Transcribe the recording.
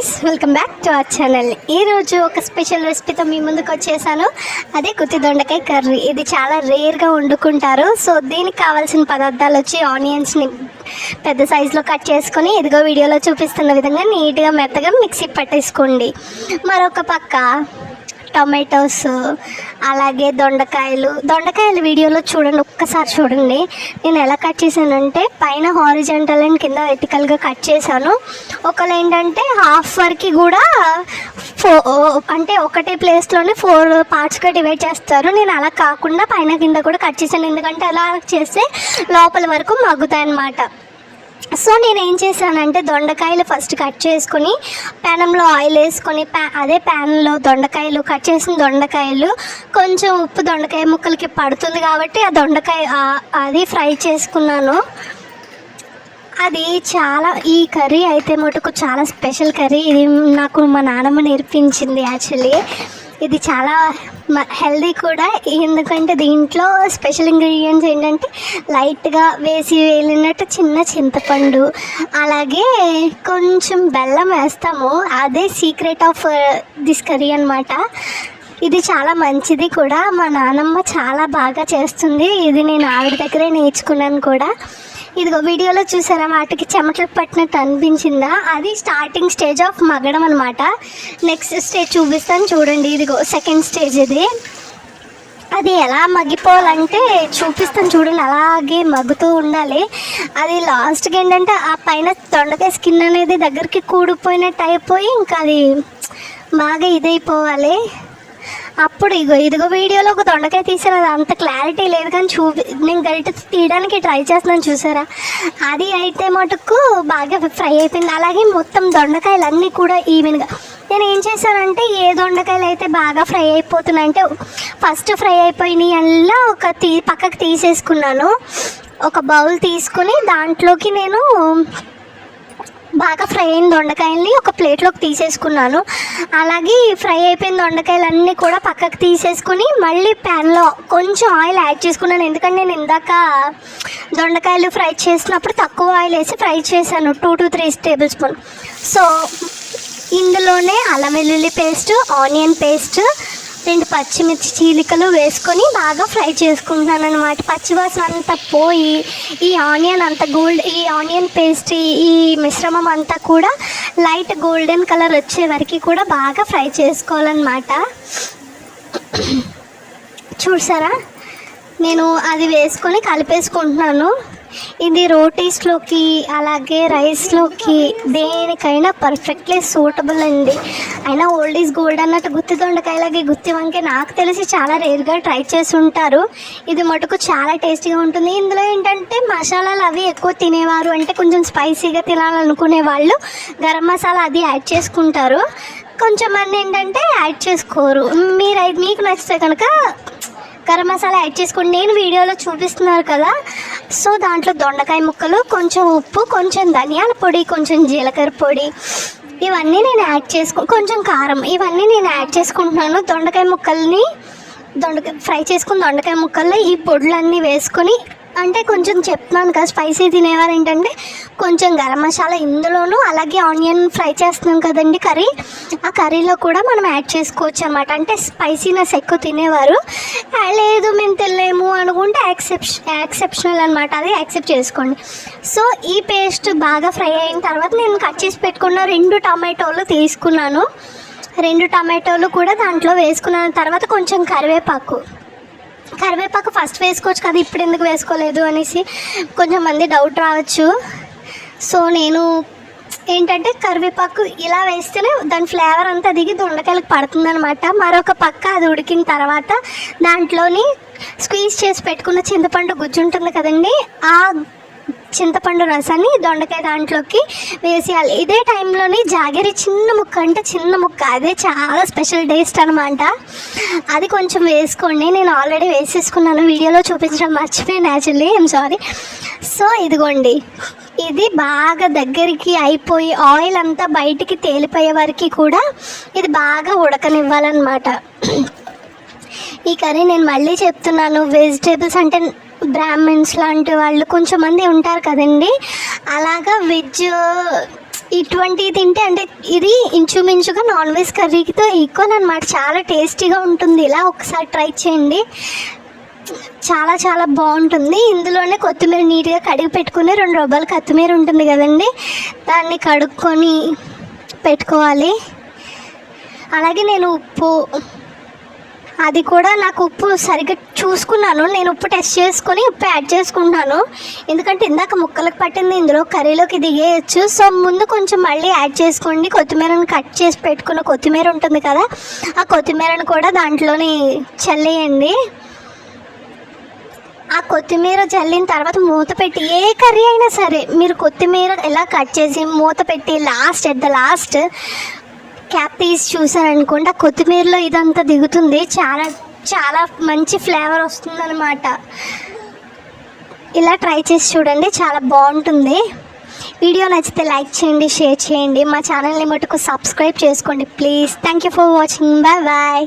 Guys welcome back to our channel ఈరోజు ఒక special రెసిపీతో మీ ముందుకు వచ్చేసాను. అదే గుత్తి దొండకాయ కర్రీ. ఇది చాలా రేర్గా వండుకుంటారు. సో దీనికి కావాల్సిన పదార్థాలు వచ్చి ఆనియన్స్ని పెద్ద సైజులో కట్ చేసుకొని ఇదిగో వీడియోలో చూపిస్తున్న విధంగా నీట్గా మెత్తగా మిక్సీ పట్టేసుకోండి. మరొక పక్క టొమాటోస్ అలాగే దొండకాయలు. దొండకాయలు వీడియోలో చూడండి ఒక్కసారి చూడండి. నేను ఎలా కట్ చేశానంటే పైన హారిజెంటల్ అండ్ కింద వెటికల్గా కట్ చేశాను. ఒకళ్ళు ఏంటంటే హాఫ్ వరకు కూడా ఫో అంటే ఒకటే ప్లేస్లోనే ఫోర్ పార్ట్స్గా డివైడ్ చేస్తారు. నేను అలా కాకుండా పైన కింద కూడా కట్ చేశాను. ఎందుకంటే అలా చేస్తే లోపల వరకు మగ్గుతాయి అన్నమాట సో నేను ఏం చేశానంటే దొండకాయలు ఫస్ట్ కట్ చేసుకొని ప్యానంలో ఆయిల్ వేసుకొని ప్యా అదే ప్యాన్లో దొండకాయలు కట్ చేసిన దొండకాయలు కొంచెం ఉప్పు దొండకాయ ముక్కలకి పడుతుంది కాబట్టి ఆ దొండకాయ అది ఫ్రై చేసుకున్నాను. అది చాలా ఈ కర్రీ అయితే మటుకు చాలా స్పెషల్ కర్రీ. ఇది నాకు మా నాన్నమ్మ నేర్పించింది యాక్చువల్లీ. ఇది చాలా హెల్దీ కూడా. ఎందుకంటే దీంట్లో స్పెషల్ ఇంగ్రీడియంట్స్ ఏంటంటే లైట్గా వేసి వేలినట్టు చిన్న చింతపండు అలాగే కొంచెం బెల్లం వేస్తాము. అదే సీక్రెట్ ఆఫ్ దిస్ కర్రీ అనమాట ఇది చాలా మంచిది కూడా. మా నానమ్మ చాలా బాగా చేస్తుంది. ఇది నేను ఆవిడ దగ్గరే నేర్చుకున్నాను కూడా. ఇదిగో వీడియోలో చూసారా వాటికి చెమటలు పట్టినట్టు అనిపించిందా? అది స్టార్టింగ్ స్టేజ్ ఆఫ్ మగ్గడం అనమాట నెక్స్ట్ స్టేజ్ చూపిస్తాను చూడండి. ఇదిగో సెకండ్ స్టేజ్ ఇది. అది ఎలా మగ్గిపోవాలంటే చూపిస్తాను చూడండి అలాగే మగ్గుతూ ఉండాలి. అది లాస్ట్కి ఏంటంటే ఆ పైన తొండకాయ స్కిన్ అనేది దగ్గరికి కూడిపోయినట్టు అయిపోయి ఇంకా అది బాగా ఇదైపోవాలి. అప్పుడు ఇగో ఇదిగో వీడియోలో ఒక దొండకాయ తీసాను అది అంత క్లారిటీ లేదు కానీ చూపి నేను గరిట తీయడానికి ట్రై చేస్తున్నాను చూసారా? అది అయితే మటుకు బాగా ఫ్రై అయిపోయింది. అలాగే మొత్తం దొండకాయలు అన్నీ కూడా ఈవెన్గా. నేను ఏం చేశానంటే ఏ దొండకాయలు అయితే బాగా ఫ్రై అయిపోతున్నాయి అంటే ఫస్ట్ ఫ్రై అయిపోయినాయి అలా ఒక తీ పక్కకు తీసేసుకున్నాను. ఒక బౌల్ తీసుకుని దాంట్లోకి నేను బాగా ఫ్రై అయిన దొండకాయల్ని ఒక ప్లేట్లోకి తీసేసుకున్నాను. అలాగే ఫ్రై అయిపోయిన దొండకాయలన్నీ కూడా పక్కకు తీసేసుకుని మళ్ళీ ప్యాన్లో కొంచెం ఆయిల్ యాడ్ చేసుకున్నాను. ఎందుకంటే నేను ఇందాక దొండకాయలు ఫ్రై చేసినప్పుడు తక్కువ ఆయిల్ వేసి ఫ్రై చేశాను. Two to three tablespoon. So ఇందులోనే అల్లం వెల్లుల్లి పేస్ట్ ఆనియన్ పేస్ట్ రెండు పచ్చిమిర్చి చీలికలు వేసుకొని బాగా ఫ్రై చేసుకుంటాను అనమాట పచ్చివాసన అంతా పోయి ఈ ఆనియన్ అంతా గోల్డ్ ఈ ఆనియన్ పేస్ట్ ఈ- ఈ మిశ్రమం అంతా కూడా లైట్ గోల్డెన్ కలర్ వచ్చే వరకు కూడా బాగా ఫ్రై చేసుకోవాలన్నమాట. చూసారా? నేను అది వేసుకొని కలిపేసుకుంటున్నాను. ఇది రోటీస్లోకి అలాగే రైస్లోకి దేనికైనా పర్ఫెక్ట్లీ సూటబుల్ అండి. అయినా ఓల్డ్ ఈజ్ గోల్డ్ అన్నట్టు గుత్తి దొండకాయలాగే గుత్తి వంకాయ నాకు తెలిసి చాలా రేర్గా ట్రై చేసి ఉంటారు ఇది మటుకు చాలా టేస్టీగా ఉంటుంది. ఇందులో ఏంటంటే మసాలాలు అవి ఎక్కువ తినేవారు అంటే కొంచెం స్పైసీగా తినాలనుకునే వాళ్ళు గరం మసాలా అది యాడ్ చేసుకుంటారు. కొంచెం మంది ఏంటంటే యాడ్ చేసుకోరు. మీరు మీకు నచ్చితే కనుక గరం మసాలా యాడ్ చేసుకోండి. నేను వీడియోలో చూపిస్తున్నారు కదా. సో దాంట్లో దొండకాయ ముక్కలు కొంచెం ఉప్పు కొంచెం ధనియాల పొడి కొంచెం జీలకర్ర పొడి. ఇవన్నీ నేను యాడ్ చేసుకో కొంచెం కారం. ఇవన్నీ నేను యాడ్ చేసుకుంటున్నాను. దొండకాయ ముక్కల్ని దొండకాయ ఫ్రై చేసుకున్న దొండకాయ ముక్కల్లో ఈ పొడులన్నీ వేసుకొని అంటే కొంచెం చెప్తున్నాను కదా స్పైసీ తినేవారు ఏంటంటే కొంచెం గరం మసాలా ఇందులోనూ అలాగే ఆనియన్ ఫ్రై చేస్తున్నాం కదండి కర్రీ. ఆ కర్రీలో కూడా మనం యాడ్ చేసుకోవచ్చు అనమాట అంటే స్పైసీనెస్ ఎక్కువ తినేవారు. లేదు మేము తినలేము అనుకుంటే యాక్సెప్ష యాక్సెప్షనల్ అనమాట అది యాక్సెప్ట్ చేసుకోండి. సో ఈ పేస్ట్ బాగా ఫ్రై అయిన తర్వాత నేను కట్ చేసి పెట్టుకున్న రెండు టమాటోలు తీసుకున్నాను. రెండు టమాటోలు కూడా దాంట్లో వేసుకున్న తర్వాత కొంచెం కరివేపాకు. కరివేపాకు ఫస్ట్ వేసుకోవచ్చు కదా ఇప్పుడు ఎందుకు వేసుకోలేదు అనేసి కొంచెం మంది డౌట్ రావచ్చు. సో నేను ఏంటంటే కరివేపాకు ఇలా వేస్తేనే దాని ఫ్లేవర్ అంతా దిగి దొండకాయలకు పడుతుందనమాట మరొక పక్క అది ఉడికిన తర్వాత దాంట్లోని స్క్వీజ్ చేసి పెట్టుకున్న చింతపండు గుజ్జు ఉంటుంది కదండి ఆ చింతపండు రసాన్ని దొండకాయ దాంట్లోకి వేసేయాలి. ఇదే టైంలోని జాగరి చిన్న ముక్క అంటే చిన్న ముక్క. అదే చాలా స్పెషల్ టేస్ట్ అనమాట అది కొంచెం వేసుకోండి. నేను ఆల్రెడీ వేసేసుకున్నాను. వీడియోలో చూపించడం మర్చిపోయాను యాక్చువల్లీ. ఐమ్ సారీ సో ఇదిగోండి. ఇది బాగా దగ్గరికి అయిపోయి ఆయిల్ అంతా బయటికి తేలిపోయే వరకు కూడా ఇది బాగా ఉడకనివ్వాలన్నమాట. ఈ కర్రీ నేను మళ్ళీ చెప్తున్నాను. వెజిటేబుల్స్ అంటే బ్రాహ్మిన్స్ లాంటి వాళ్ళు కొంచెం మంది ఉంటారు కదండి. అలాగా వెజ్ ఇటువంటివి తింటే అంటే ఇది ఇంచుమించుగా నాన్ వెజ్ కర్రీతో ఈక్వల్ అనమాట చాలా టేస్టీగా ఉంటుంది. ఇలా ఒకసారి ట్రై చేయండి. చాలా చాలా బాగుంటుంది. ఇందులోనే కొత్తిమీర నీట్గా కడిగి పెట్టుకుని రెండు రూపాయలు కొత్తిమీర ఉంటుంది కదండి. దాన్ని కడుక్కొని పెట్టుకోవాలి. అలాగే నేను ఉప్పు అది కూడా నాకు ఉప్పు సరిగ్గా చూసుకున్నాను. నేను ఉప్పు టెస్ట్ చేసుకొని ఉప్పు యాడ్ చేసుకుంటున్నాను. ఎందుకంటే ఇందాక ముక్కలకు పట్టింది ఇందులో కర్రీలోకి దిగేయచ్చు. సో ముందు కొంచెం మళ్ళీ యాడ్ చేసుకోండి. కొత్తిమీరను కట్ చేసి పెట్టుకున్న కొత్తిమీర ఉంటుంది కదా ఆ కొత్తిమీరను కూడా దాంట్లోని చల్లేయండి. ఆ కొత్తిమీర చల్లిన తర్వాత మూత పెట్టి ఏ కర్రీ అయినా సరే మీరు కొత్తిమీర ఎలా కట్ చేసి మూత పెట్టి last at the last cap తీసి చూసారనుకోండి ఆ కొత్తిమీరలో ఇదంతా దిగుతుంది. చాలా చాలా మంచి ఫ్లేవర్ వస్తుందన్నమాట. ఇలా ట్రై చేసి చూడండి చాలా బాగుంటుంది. వీడియో నచ్చితే లైక్ చేయండి షేర్ చేయండి. మా ఛానల్ని మటుకు సబ్స్క్రైబ్ చేసుకోండి please. Thank you for watching. Bye bye.